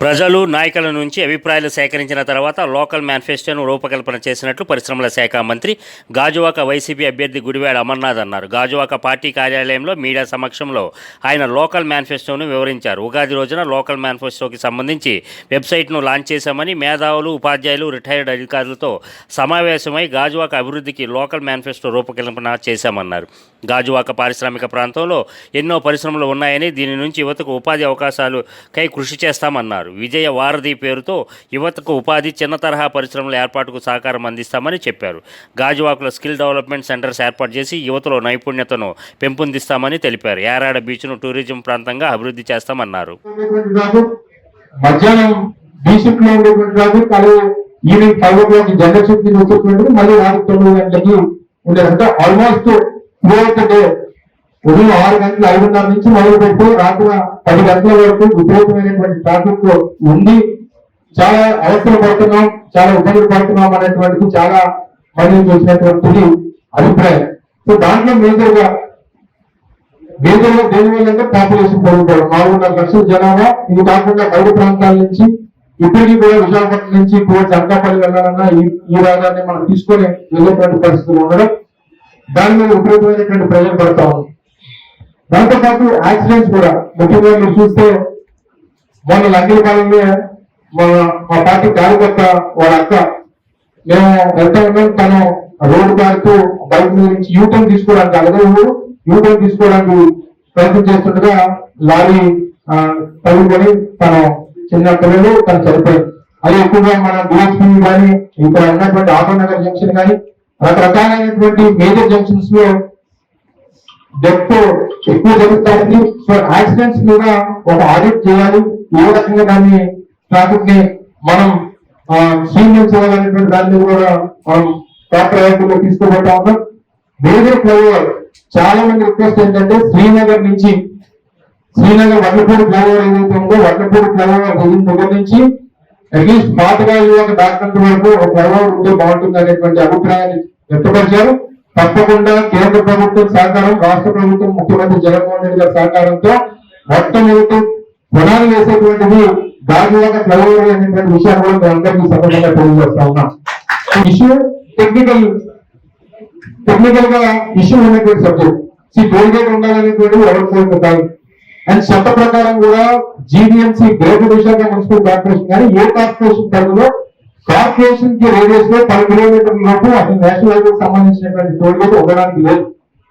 ప్రజలు నాయకుల నుంచి అభిప్రాయాలు సేకరించిన తర్వాత లోకల్ మేనిఫెస్టోను రూపకల్పన చేసినట్లు పరిశ్రమల శాఖ మంత్రి గాజువాక వైసీపీ అభ్యర్థి గుడివాడ అమర్నాథ్ అన్నారు. గాజువాక పార్టీ కార్యాలయంలో మీడియా సమక్షంలో ఆయన లోకల్ మేనిఫెస్టోను వివరించారు. ఉగాది రోజున లోకల్ మేనిఫెస్టోకి సంబంధించి వెబ్సైట్ను లాంచ్ చేశామని మేధావులు ఉపాధ్యాయులు రిటైర్డ్ అధికారులతో సమావేశమై గాజువాక అభివృద్ధికి లోకల్ మేనిఫెస్టో రూపకల్పన చేశామన్నారు. గాజువాక పారిశ్రామిక ప్రాంతంలో ఎన్నో పరిశ్రమలు ఉన్నాయని దీని నుంచి యువతకు ఉపాధి అవకాశాలు కై కృషి చేస్తామన్నారు. విజయ వారధి పేరుతో యువతకు ఉపాధి చిన్న తరహా పరిశ్రమల ఏర్పాటుకు సహకారం అందిస్తామని చెప్పారు. గాజువాకులో స్కిల్ డెవలప్మెంట్ సెంటర్స్ ఏర్పాటు చేసి యువతలో నైపుణ్యతను పెంపొందిస్తామని తెలిపారు. యారాడ బీచ్ను టూరిజం ప్రాంతంగా అభివృద్ధి చేస్తామన్నారు. మధ్యాహ్నం బీ లో ఉండేటువంటి కాదు కానీ evening five o'clock general shift నుంచి వచ్చేటువంటి మళ్ళీ రాత్రి తొమ్మిది గంటలకి ఉండేది అంటే ఆల్మోస్ట్ త్రూఅవుట్ డే ఉదయం ఆరు గంటల ఐదున్నర నుంచి మొదలు పెట్టి రాత్రి పది గంటల వరకు విపరీతమైనటువంటి ట్రాఫిక్ ఉంది చాలా అవసరం పడుతున్నాం చాలా ఇబ్బందులు పడుతున్నాం అనేటువంటిది చాలా మంది చూసినటువంటిది అభిప్రాయం. సో దాంట్లో మేజర్గా మేజర్గా పాపులేషన్ పెరుగుతారు నాలుగున్నర లక్షల జనాభా ఇది కాకుండా బయట ప్రాంతాల నుంచి ఇప్పటికీ కూడా విశాఖపట్నం నుంచి టువర్డ్స్ అనకాపల్లి వెళ్ళాలన్నా ఈ రాజాన్ని మనం తీసుకొని వెళ్ళేటువంటి పరిస్థితులు ఉండడం దాని మీద విపరీతమైనటువంటి ప్రజలు పడతా ఉంది. దాంతో పాటు యాక్సిడెంట్స్ కూడా. ముఖ్యంగా మీరు చూస్తే మొన్న లంకిల కాలంలో మా మా పార్టీ కార్యకర్త వాళ్ళ అక్క మేము వెళ్తా ఉన్నాం తను రోడ్డు దాటుతూ బైక్ మీద నుంచి యూటర్న్ తీసుకోవడానికి అలాగే యూటర్న్ తీసుకోవడానికి ప్రయత్నం చేస్తుండగా లారీ తగులుకొని తను చిన్న పిల్లలు తను చనిపోయింది అది ఎక్కువగా మన డిఎస్పీ కానీ ఇక్కడ ఉన్నటువంటి ఆటోనగర్ జంక్షన్ కానీ రకరకాలైనటువంటి మేజర్ జంక్షన్స్లో డెత్ ఎక్కువ జరుగుతాయి సో యాక్సిడెంట్స్ కూడా ఒక ఆడిట్ చేయాలి. ఏ రకంగా దాన్ని ట్రాఫిక్ని మనం సీనియర్ చేయాలనేటువంటి దాని కూడా మనం టాప్ ప్రయారిటీలో తీసుకోబోతా ఉన్నాం. వేరే ఫ్లైఓవర్ చాలా మంది రిక్వెస్ట్ ఏంటంటే శ్రీనగర్ నుంచి శ్రీనగర్ వడ్లపూడి ఫ్లైఓవర్ ఏదైతే ఉందో వడ్లపూడి ఫ్లైఓవర్ దిగిన దగ్గర నుంచి అట్లీస్ట్ పాతగా ఒక డాక్టర్ వరకు ఒక ఫ్లైఓవర్ ఉంటే బాగుంటుంది అనేటువంటి అభిప్రాయాన్ని వ్యక్తపరిచారు. తప్పకుండా కేంద్ర ప్రభుత్వం సహకారం రాష్ట్ర ప్రభుత్వం ముఖ్యమంత్రి జగన్మోహన్ రెడ్డి గారి సహకారంతో మొట్టమొదటి పునాది వేసేటువంటిది గాజువాక ఫ్లైఓవర్ అనేటువంటి విషయాన్ని కూడా మేము అందరికీ సందర్భంగా తెలియజేస్తా ఉన్నాం. ఇష్యూ టెక్నికల్ టెక్నికల్గా ఇష్యూ ఉన్నటువంటి సబ్జెక్ట్ సి టోల్గేట్ ఉండాలనేటువంటిది ఎవరి కాదు అండ్ చట్ట ప్రకారం కూడా GVMC greater Visakha municipal corporation కానీ ఏ కార్పొరేషన్ పరిధిలో కార్పొరేషన్కి రేడియస్లో పది కిలోమీటర్ల లోపు అసలు నేషనల్ హైవే సంబంధించినటువంటి టోల్ గేట్ ఉండడానికి లేదు.